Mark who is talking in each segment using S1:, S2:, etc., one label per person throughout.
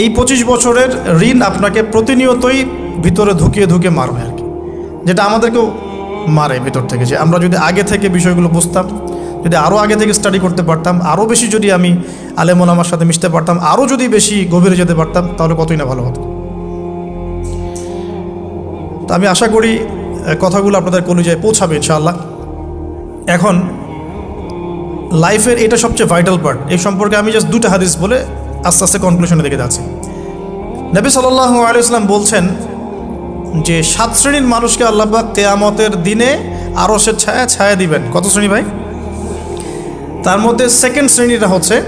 S1: এই পঁচিশ বছরের ঋণ আপনাকে প্রতিনিয়তই ভিতরে ধুকিয়ে ধুকিয়ে মারবে আর কি। যেটা আমাদেরকেও মারে ভিতর থেকে যে আমরা যদি আগে থেকে বিষয়গুলো বুঝতাম, যদি আরও আগে থেকে স্টাডি করতে পারতাম আরও বেশি যদি আমি আলেমন আমার সাথে মিশতে পারতাম আরও যদি বেশি গভীরে যেতে পারতাম, তাহলে কতই না ভালো হতো। তো আমি আশা করি কথাগুলো আপনাদের কলিজায় পৌঁছাবে ইনশাআল্লাহ। এখন লাইফের এটা সবচেয়ে ভাইটাল পার্ট এই সম্পর্কে আমি জাস্ট দুটো হাদিস বলে আস্তে আস্তে কনক্লুশনে দিকে যাচ্ছি। নবী সাল্লাহ আলিয়াল্লাম বলছেন যে, সাত শ্রেণির মানুষকে আল্লাহবাক তেয়ামতের দিনে আরও সে ছায়া ছায়া দিবেন। কত শ্রেণি ভাই? তার মধ্যে সেকেন্ড শ্রেণীটা হচ্ছে,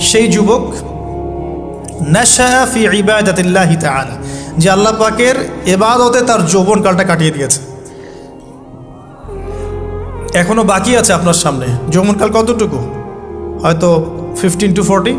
S1: সেই যুবক যে আল্লাহ পাকের এবাদতে তার যৌবনকালটা কাটিয়ে দিয়েছে। এখনও বাকি আছে আপনার সামনে। যৌবনকাল কতটুকু? হয়তো ফিফটিন টু ফোরটি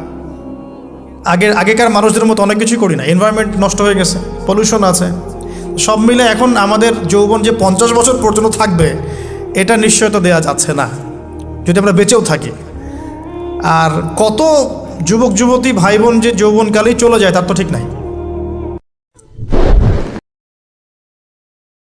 S1: আগের আগেকার মানুষদের মতো অনেক কিছুই করি না। এনভায়রনমেন্ট নষ্ট হয়ে গেছে পলিউশন আছে। সব মিলে এখন আমাদের যৌবন যে পঞ্চাশ বছর পর্যন্ত থাকবে, এটা নিশ্চয়তা দেওয়া যাচ্ছে না, যদি আমরা বেঁচেও থাকি। আর কত যুবক যুবতী ভাই বোন যে যৌবনকালেই চলে যায়, তার তো ঠিক নাই।